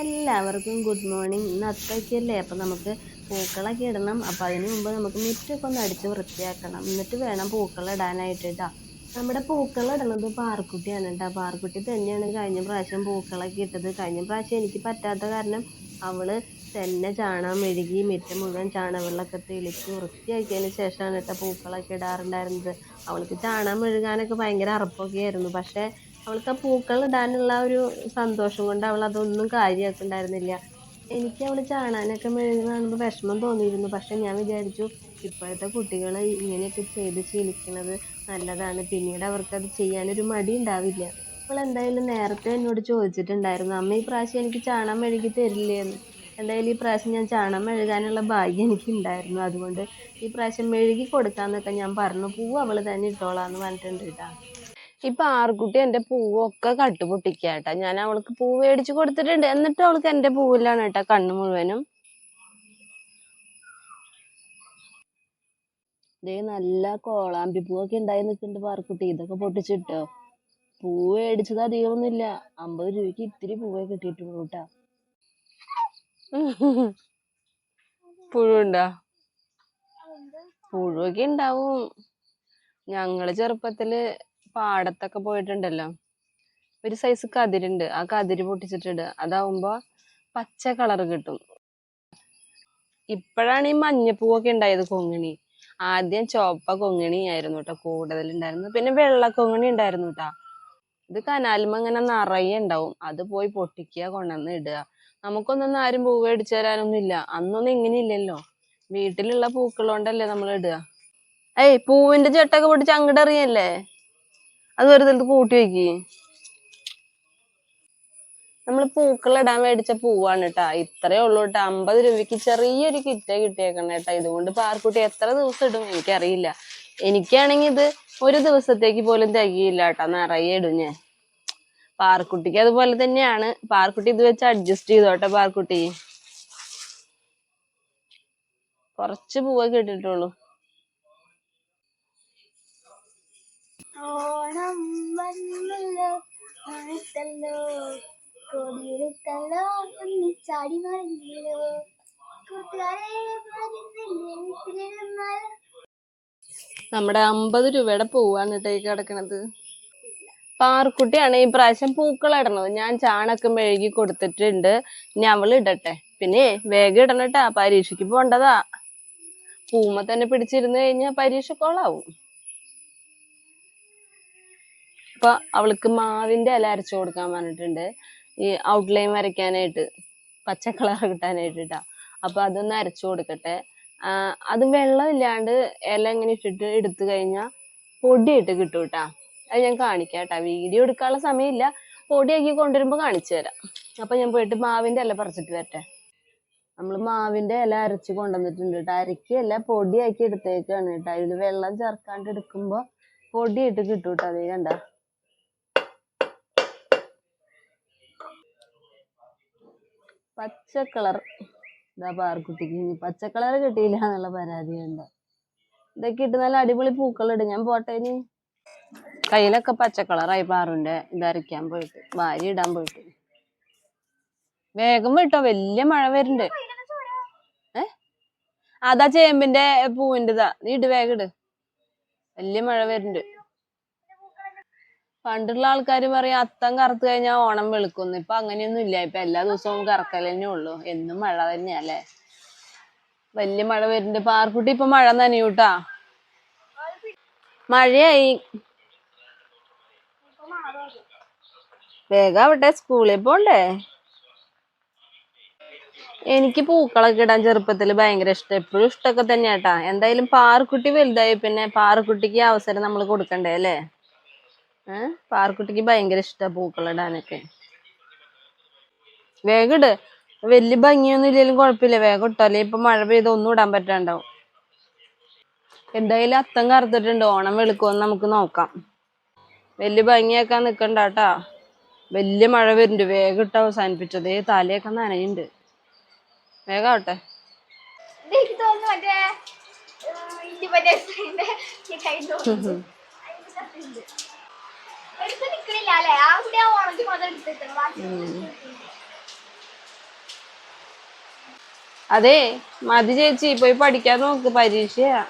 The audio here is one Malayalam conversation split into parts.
എല്ലാവർക്കും ഗുഡ് മോർണിംഗ്. ഇന്ന് അത്തയ്ക്കല്ലേ അപ്പം നമുക്ക് പൂക്കളൊക്കെ ഇടണം. അപ്പം അതിന് മുമ്പ് നമുക്ക് മുറ്റൊക്കെ ഒന്ന് അടിച്ച് വൃത്തിയാക്കണം. എന്നിട്ട് വേണം പൂക്കൾ ഇടാനായിട്ട് കേട്ടോ. നമ്മുടെ പൂക്കൾ ഇടുന്നത് പാർക്കുട്ടിയാണ് കേട്ടോ. പാർക്കുട്ടി തന്നെയാണ് കഴിഞ്ഞ പ്രാവശ്യം പൂക്കളൊക്കെ ഇട്ടത്. കഴിഞ്ഞ പ്രാവശ്യം എനിക്ക് പറ്റാത്ത കാരണം അവൾ തന്നെ ചാണകം മെഴുകി മുറ്റം മുഴുവൻ ചാണകവെള്ളമൊക്കെ തെളിച്ച് വൃത്തിയാക്കിയതിന് ശേഷമാണ് കേട്ടോ പൂക്കളൊക്കെ ഇടാറുണ്ടായിരുന്നത്. അവൾക്ക് ചാണകം മെഴുകാനൊക്കെ ഭയങ്കര അറപ്പൊക്കെ ആയിരുന്നു. പക്ഷേ അവൾക്ക് ആ പൂക്കൾ ഇടാനുള്ള ഒരു സന്തോഷം കൊണ്ട് അവൾ അതൊന്നും കാര്യമാക്കുന്നുണ്ടായിരുന്നില്ല എനിക്ക് അവൾ ചാണാനൊക്കെ മെഴുകുന്ന കാണുമ്പോൾ വിഷമം തോന്നിയിരുന്നു. പക്ഷെ ഞാൻ വിചാരിച്ചു ഇപ്പോഴത്തെ കുട്ടികൾ ഇങ്ങനെയൊക്കെ ചെയ്ത് ശീലിക്കുന്നത് നല്ലതാണ്. പിന്നീട് അവർക്കത് ചെയ്യാനൊരു മടി ഉണ്ടാവില്ല. അവൾ എന്തായാലും നേരത്തെ എന്നോട് ചോദിച്ചിട്ടുണ്ടായിരുന്നു അമ്മ ഈ പ്രാവശ്യം എനിക്ക് ചാണകം മെഴുകി തരില്ലേ എന്ന് എന്തായാലും ഈ പ്രാവശ്യം ഞാൻ ചാണകം മെഴുകാനുള്ള ഭാഗ്യം എനിക്ക് ഉണ്ടായിരുന്നു അതുകൊണ്ട് ഈ പ്രാവശ്യം മെഴുകി കൊടുക്കാന്നൊക്കെ ഞാൻ പറഞ്ഞു. പൂവ് അവൾ തന്നെ ഇട്ടോളാന്ന് പറഞ്ഞിട്ടുണ്ട് കേട്ടോ ഇപ്പൊ ആർക്കുട്ടി എന്റെ പൂവൊക്കെ കട്ടുപൊട്ടിക്കാട്ടാ. ഞാൻ അവൾക്ക് പൂ മേടിച്ചു കൊടുത്തിട്ടുണ്ട്. എന്നിട്ട് അവൾക്ക് എന്റെ പൂവിലാണ് കേട്ടാ കണ്ണു മുഴുവനും. ദേ നല്ല കോളാമ്പി പൂവൊക്കെ ഉണ്ടായി നിൽക്കുന്നുണ്ട് പാർക്കുട്ടി ഇതൊക്കെ പൊട്ടിച്ചിട്ടോ. പൂ മേടിച്ചത് അധികമൊന്നുമില്ല. അമ്പത് രൂപയ്ക്ക് ഇത്തിരി പൂവേ കിട്ടിയിട്ടുള്ളൂ കേട്ടാ. പുഴുണ്ടോ പുഴുവൊക്കെ ഉണ്ടാവും. ഞങ്ങൾ ചെറുപ്പത്തിൽ പാടത്തൊക്കെ പോയിട്ടുണ്ടല്ലോ. ഒരു സൈസ് കതിരുണ്ട്. ആ കതിര് പൊട്ടിച്ചിട്ടിടുക അതാവുമ്പോ പച്ച കളർ കിട്ടും. ഇപ്പോഴാണ് ഈ മഞ്ഞപ്പൂവൊക്കെ ഉണ്ടായത് കൊങ്ങിണി. ആദ്യം ചുവപ്പ കൊങ്ങിണി ആയിരുന്നു കേട്ടോ കൂടുതൽ ഉണ്ടായിരുന്നു പിന്നെ വെള്ള കൊങ്ങിണി ഉണ്ടായിരുന്നു കേട്ടോ ഇത് കനാലുമ്പോ ഇങ്ങനെ നിറയെ ഉണ്ടാവും. അത് പോയി പൊട്ടിക്കുക കൊണ്ടുവന്ന് ഇടുക. നമുക്കൊന്നും ആരും പൂവ് മേടിച്ചു തരാനൊന്നും ഇല്ല. അന്നൊന്നും ഇങ്ങനെ ഇല്ലല്ലോ. വീട്ടിലുള്ള പൂക്കൾ കൊണ്ടല്ലേ നമ്മൾ ഇടുക. ഏയ് പൂവിന്റെ ചെട്ടൊക്കെ പൊട്ടിച്ച് അങ്ങോട്ട് എറിയല്ലേ? അത് വെറുതെ എടുത്ത് കൂട്ടി വെക്ക്. നമ്മൾ പൂക്കളിടാൻ മേടിച്ച പൂവാണ് കേട്ടാ ഇത്രയേ ഉള്ളൂ കേട്ടാ അമ്പത് രൂപയ്ക്ക് ചെറിയൊരു കിറ്റ കിട്ടിയേക്കണം കേട്ടാ ഇതുകൊണ്ട് പാർക്കുട്ടി എത്ര ദിവസം ഇടും എനിക്കറിയില്ല. എനിക്കാണെങ്കിൽ ഇത് ഒരു ദിവസത്തേക്ക് പോലും തികയില്ല കേട്ടാ നിറയെ ഇടും ഞാൻ. പാർക്കുട്ടിക്ക് അതുപോലെ തന്നെയാണ്. പാർക്കുട്ടി ഇത് വെച്ച് അഡ്ജസ്റ്റ് ചെയ്തോട്ടെ പാർക്കുട്ടി. കുറച്ച് പൂവൊക്കെ ഇട്ടിട്ടുള്ളൂ. ഓണം വന്നല്ലോ? ഓണത്തല്ലോ കൊടിയെടുത്തല്ലോ ഒന്നിച്ചാടി വീട്ടിലിരുന്നാൽ. നമ്മുടെ അമ്പത് രൂപയുടെ പൂവാണ് കേട്ടോ ഈ കിടക്കണത്. പാർക്കുട്ടിയാണ് ഈ പ്രാവശ്യം പൂക്കൾ ഇടണത് ഞാൻ ചാണകം മെഴുകി കൊടുത്തിട്ടുണ്ട്. ഇനി അവൾ ഇടട്ടെ. പിന്നെ വേഗം ഇടണട്ടാ പരീക്ഷയ്ക്ക് പോണ്ടതാ പൂമ തന്നെ പിടിച്ചിരുന്നു കഴിഞ്ഞാൽ പരീക്ഷ കോളാവും. അപ്പൊ അവൾക്ക് മാവിന്റെ ഇല അരച്ചു കൊടുക്കാൻ പറഞ്ഞിട്ടുണ്ട്. ഈ ഔട്ട്ലൈൻ വരയ്ക്കാനായിട്ട് പച്ച കളർ കിട്ടാനായിട്ട് ട്ടാ അപ്പൊ അതൊന്ന് അരച്ചു കൊടുക്കട്ടെ. അത് അത് വെള്ളമില്ലാണ്ട് ഇല ഇങ്ങനെ ഇട്ടിട്ട് എടുത്തു കഴിഞ്ഞാൽ പൊടിയിട്ട് കിട്ടും കേട്ടാ അത് ഞാൻ കാണിക്കാം കേട്ടാ വീഡിയോ എടുക്കാനുള്ള സമയമില്ല. പൊടിയാക്കി കൊണ്ടുവരുമ്പോൾ കാണിച്ചു തരാം. അപ്പൊ ഞാൻ പോയിട്ട് മാവിന്റെ ഇല പറിച്ചിട്ട് വരട്ടെ. നമ്മൾ മാവിന്റെ ഇല അരച്ച് കൊണ്ടുവന്നിട്ടുണ്ട് കേട്ടോ അരക്കിയല്ല പൊടിയാക്കി എടുത്തേക്കാണ് കേട്ടോ ഇതിൽ വെള്ളം ചേർക്കാണ്ട് എടുക്കുമ്പോൾ പൊടിയിട്ട് കിട്ടും കേട്ടോ അതേ കണ്ട. പച്ച കളർ. ഇതാ പാർക്കുട്ടിക്ക് ഇനി പച്ച കളർ കിട്ടിയില്ല എന്നുള്ള പരാതിയുണ്ട്. ഇതൊക്കെ ഇട്ട് നല്ല അടിപൊളി പൂക്കളിടും ഞാൻ പോട്ടെ ഇനി. കയ്യിലൊക്കെ പച്ച കളറായി പാറുണ്ട്. ഇതരയ്ക്കാൻ പോയിട്ട്. വാരി ഇടാൻ പോയിട്ട്. വേഗം വിട്ടോ വലിയ മഴ വരുന്നുണ്ട്. ഏ? അതാ ചേമ്പിന്റെ പൂവിന്റെതാ. നീ ഇട് വേഗം ഇട്. വലിയ മഴ വരുന്നുണ്ട്. പണ്ടുള്ള ആൾക്കാർ പറയും അത്തം കറുത്ത് കഴിഞ്ഞാൽ ഓണം വെളുക്കുന്നു. ഇപ്പൊ അങ്ങനെയൊന്നും ഇല്ല. ഇപ്പൊ എല്ലാ ദിവസവും കറക്കൽ തന്നെ ഉള്ളൂ. എന്നും മഴ തന്നെയാ അല്ലേ? വലിയ മഴ വരുന്നുണ്ട്. പാർക്കുട്ടി ഇപ്പൊ മഴ നനയൂട്ടാ? മഴയായി. വേഗം ആവട്ടെ സ്കൂളിൽ പോണ്ടേ? എനിക്ക് പൂക്കളൊക്കെ ഇടാൻ ചെറുപ്പത്തിൽ ഭയങ്കര ഇഷ്ടം. എപ്പോഴും ഇഷ്ടമൊക്കെ തന്നെയാട്ടാ. എന്തായാലും പാറക്കുട്ടി വലുതായി പിന്നെ പാറക്കുട്ടിക്ക് അവസരം നമ്മൾ കൊടുക്കണ്ടേ അല്ലേ? ഏഹ് പാർക്കുട്ടിക്ക് ഭയങ്കര ഇഷ്ടാ പൂക്കളിടാനൊക്കെ വേഗം ഇട്. വലിയ ഭംഗിയൊന്നും ഇല്ലെങ്കിലും കുഴപ്പമില്ല. വേഗം ഇട്ടോ അല്ലെ ഇപ്പൊ മഴ പെയ്ത് ഒന്നും ഇടാൻ പറ്റാണ്ടാവും. എന്തായാലും അത്തം കറുത്തിട്ടുണ്ട്. ഓണം വെളുക്കുമെന്ന് നമുക്ക് നോക്കാം. വലിയ ഭംഗിയാക്കാൻ നിക്കണ്ട കേട്ടാ. വലിയ മഴ വരുന്നുണ്ട്. വേഗം ഇട്ട് അവസാനിപ്പിച്ചത്. തലയൊക്കെ നനയുണ്ട്. വേഗം ആവട്ടെ. മറ്റേ അതെ മതി ചേച്ചി പോയി പഠിക്കാൻ നോക്ക് പരീക്ഷയാ.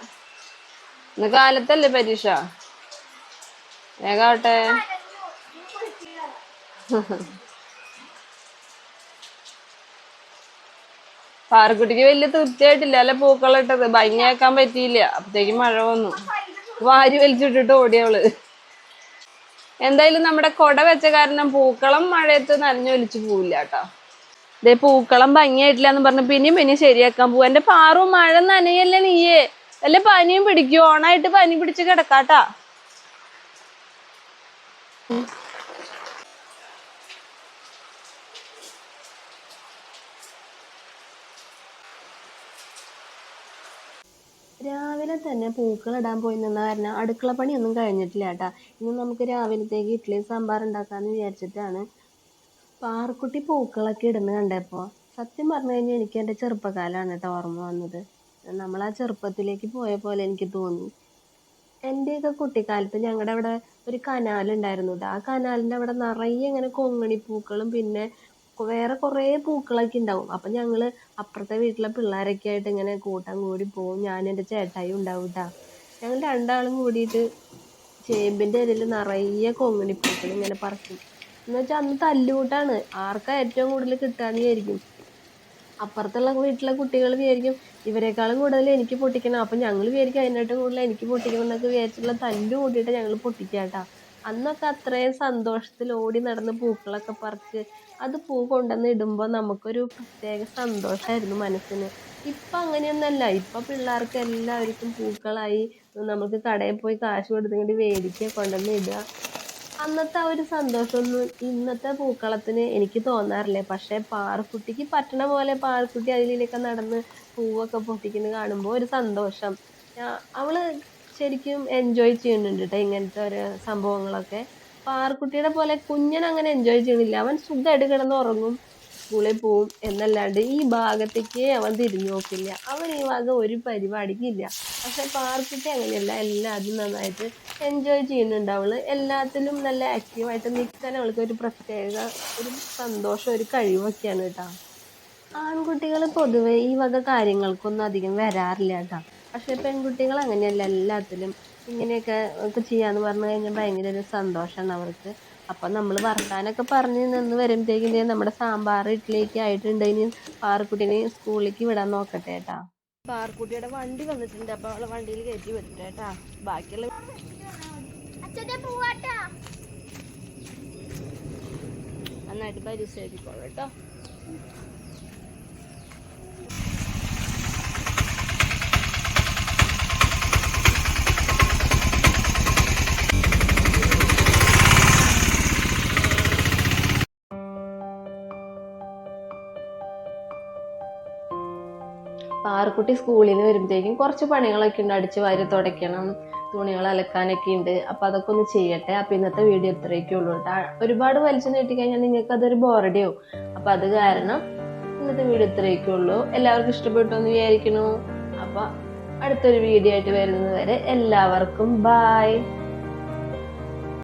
ഇന്ന് കാലത്തല്ലേ പരീക്ഷ? വേഗാവട്ടെ പാറക്കുട്ടിക്ക് വലിയ തൃപ്തിയായിട്ടില്ല അല്ലെ പൂക്കളം ഇട്ടത്? ഭംഗിയാക്കാൻ പറ്റിയില്ല. അപ്പത്തേക്കും മഴ വന്നു. വാരി വലിച്ചിട്ടിട്ട് ഓടിയവൾ എന്തായാലും നമ്മുടെ കൊട വെച്ച കാരണം പൂക്കളം മഴയത്ത് നനഞ്ഞൊലിച്ചു പോവില്ല കേട്ടോ. ദേ പൂക്കളം ഭംഗിയായിട്ടില്ല എന്ന് പറഞ്ഞ് പിന്നെയും പിന്നെയും ശരിയാക്കാൻ പോവാ. എന്റെ പാറു മഴ നനയല്ലേ നീയേ? വല്ല പനിയും പിടിക്കും ഓണായിട്ട് പനി പിടിച്ച് കിടക്കാട്ടാ. തന്നെ പൂക്കളിടാൻ പോയി നിന്ന കാരണം അടുക്കള ഒന്നും കഴിഞ്ഞിട്ടില്ല കേട്ടാ. ഇന്ന് നമുക്ക് രാവിലത്തേക്ക് ഇഡ്ഡലി സാമ്പാർ ഉണ്ടാക്കാന്ന് വിചാരിച്ചിട്ടാണ് പാറക്കുട്ടി പൂക്കളൊക്കെ ഇടുന്നത് കണ്ടപ്പോൾ സത്യം പറഞ്ഞു കഴിഞ്ഞാൽ എനിക്ക് എന്റെ ചെറുപ്പകാലമാണ് കേട്ടോ ഓർമ്മ വന്നത്. നമ്മൾ ആ ചെറുപ്പത്തിലേക്ക് പോയ പോലെ എനിക്ക് തോന്നി. എന്റെയൊക്കെ കുട്ടിക്കാലത്ത് ഞങ്ങളുടെ അവിടെ ഒരു കനാലുണ്ടായിരുന്നു കേട്ടോ. ആ കനാലിന്റെ അവിടെ നിറയെ ഇങ്ങനെ കൊങ്ങിണിപ്പൂക്കളും പിന്നെ വേറെ കുറേ പൂക്കളൊക്കെ ഉണ്ടാവും. അപ്പം ഞങ്ങൾ അപ്പുറത്തെ വീട്ടിലെ പിള്ളേരൊക്കെ ആയിട്ട് ഇങ്ങനെ കൂട്ടം കൂടി പോവും. ഞാനും എന്റെ ചേട്ടായി ഉണ്ടാവും കേട്ടോ ഞങ്ങൾ രണ്ടാളും കൂടിയിട്ട് ചേമ്പിന്റെ ഇലയിൽ നിറയെ കൊങ്ങിണിപ്പൂക്കൾ ഇങ്ങനെ പറിക്കും. എന്ന് വെച്ചാൽ അന്ന് തല്ലുകൂട്ടാണ്. ആർക്കാ ഏറ്റവും കൂടുതൽ കിട്ടാന്ന് വിചാരിക്കും. അപ്പുറത്തുള്ള വീട്ടിലെ കുട്ടികൾ വിചാരിക്കും ഇവരെക്കാളും കൂടുതൽ എനിക്ക് പൊട്ടിക്കണം. അപ്പം ഞങ്ങൾ വിചാരിക്കും അതിനായിട്ടും കൂടുതൽ എനിക്ക് പൊട്ടിക്കണം എന്നൊക്കെ വിചാരിച്ചിട്ടുള്ള തല്ല് കൂട്ടിയിട്ട് ഞങ്ങൾ പൊട്ടിക്കാട്ടാ അന്നൊക്കെ അത്രയും സന്തോഷത്തിൽ ഓടി നടന്ന് പൂക്കളൊക്കെ പറിച്ച് അത് പൂ കൊണ്ടുവന്ന് ഇടുമ്പോൾ നമുക്കൊരു പ്രത്യേക സന്തോഷമായിരുന്നു മനസ്സിന്. ഇപ്പം അങ്ങനെയൊന്നല്ല. ഇപ്പം പിള്ളേർക്ക് എല്ലാവർക്കും പൂക്കളായി നമുക്ക് കടയിൽ പോയി കാശ് കൊടുത്തിങ്ങോട്ട് മേടിക്കുക കൊണ്ടുവന്ന് ഇടുക. അന്നത്തെ ആ ഒരു സന്തോഷമൊന്നും ഇന്നത്തെ പൂക്കളത്തിന് എനിക്ക് തോന്നാറില്ല. പക്ഷേ പാറക്കുട്ടിക്ക് പറ്റണ പോലെ പാറക്കുട്ടി അതിലൊക്കെ നടന്ന് പൂവൊക്കെ പൊട്ടിക്കുന്നത് കാണുമ്പോൾ ഒരു സന്തോഷം. അവൾ ശരിക്കും എൻജോയ് ചെയ്യുന്നുണ്ട് കേട്ടോ ഇങ്ങനത്തെ ഒരു സംഭവങ്ങളൊക്കെ. പാർക്കുട്ടിയുടെ പോലെ കുഞ്ഞൻ അങ്ങനെ എൻജോയ് ചെയ്യുന്നില്ല. അവൻ സുഖമായിട്ട് കിടന്ന് ഉറങ്ങും സ്കൂളിൽ പോവും എന്നല്ലാണ്ട് ഈ ഭാഗത്തേക്ക് അവൻ തിരിഞ്ഞു നോക്കില്ല. അവൻ ഈ ഭാഗം ഒരു പരിപാടിക്കില്ല പക്ഷെ പാർക്കുട്ടി അങ്ങനെയല്ല. എല്ലാതും നന്നായിട്ട് എൻജോയ് ചെയ്യുന്നുണ്ട് അവൾ എല്ലാത്തിലും നല്ല ആക്റ്റീവായിട്ട് നിൽക്കാൻ അവൾക്ക് ഒരു പ്രത്യേക ഒരു സന്തോഷം ഒരു കഴിവൊക്കെയാണ് കേട്ടോ ആൺകുട്ടികൾ പൊതുവെ ഈ വക കാര്യങ്ങൾക്കൊന്നും അധികം വരാറില്ല കേട്ടോ പക്ഷെ പെൺകുട്ടികൾ അങ്ങനെയല്ല എല്ലാത്തിലും ഇങ്ങനെയൊക്കെ ഒക്കെ ചെയ്യാന്ന് പറഞ്ഞു കഴിഞ്ഞാൽ ഭയങ്കര ഒരു സന്തോഷമാണ് അവർക്ക്. അപ്പം നമ്മൾ വർത്താനൊക്കെ പറഞ്ഞ് നിന്ന് വരുമ്പോഴത്തേക്കും ദേ നമ്മുടെ സാമ്പാർ ഇഡ്ഡലിയൊക്കെ ആയിട്ടുണ്ടെങ്കിൽ ഇനി പാറക്കുട്ടീനെ സ്കൂളിലേക്ക് വിടാൻ നോക്കട്ടെ കേട്ടാ പാറക്കുട്ടിയുടെ വണ്ടി വന്നിട്ടുണ്ട് അപ്പോൾ അവളെ വണ്ടിയിൽ കയറ്റി വിട്ടിട്ട് കേട്ടാ ബാക്കിയുള്ള നന്നായിട്ട് പരിശോധിക്കോളൂ കേട്ടോ. പാറക്കുട്ടി സ്കൂളിൽ നിന്ന് വരുമ്പോഴത്തേക്കും കുറച്ച് പണികളൊക്കെ ഉണ്ട്. അടിച്ച് വാരി തുടയ്ക്കണം തുണികൾ അലക്കാനൊക്കെ ഉണ്ട്. അപ്പോൾ അതൊക്കെ ഒന്ന് ചെയ്യട്ടെ. അപ്പോൾ ഇന്നത്തെ വീഡിയോ ഇത്രയൊക്കെ ഉള്ളൂ കേട്ടോ. ഒരുപാട് വലിച്ചു നീട്ടിക്കഴിഞ്ഞാൽ നിങ്ങൾക്ക് അതൊരു ബോറടിയാവും അപ്പോൾ അത് കാരണം ഇന്നത്തെ വീഡിയോ ഇത്രയൊക്കെ ഉള്ളൂ. എല്ലാവർക്കും ഇഷ്ടപ്പെട്ടു എന്ന് വിചാരിക്കുന്നു. അപ്പോൾ അടുത്തൊരു വീഡിയോ ആയിട്ട് വരുന്നത് വരെ എല്ലാവർക്കും ബായ്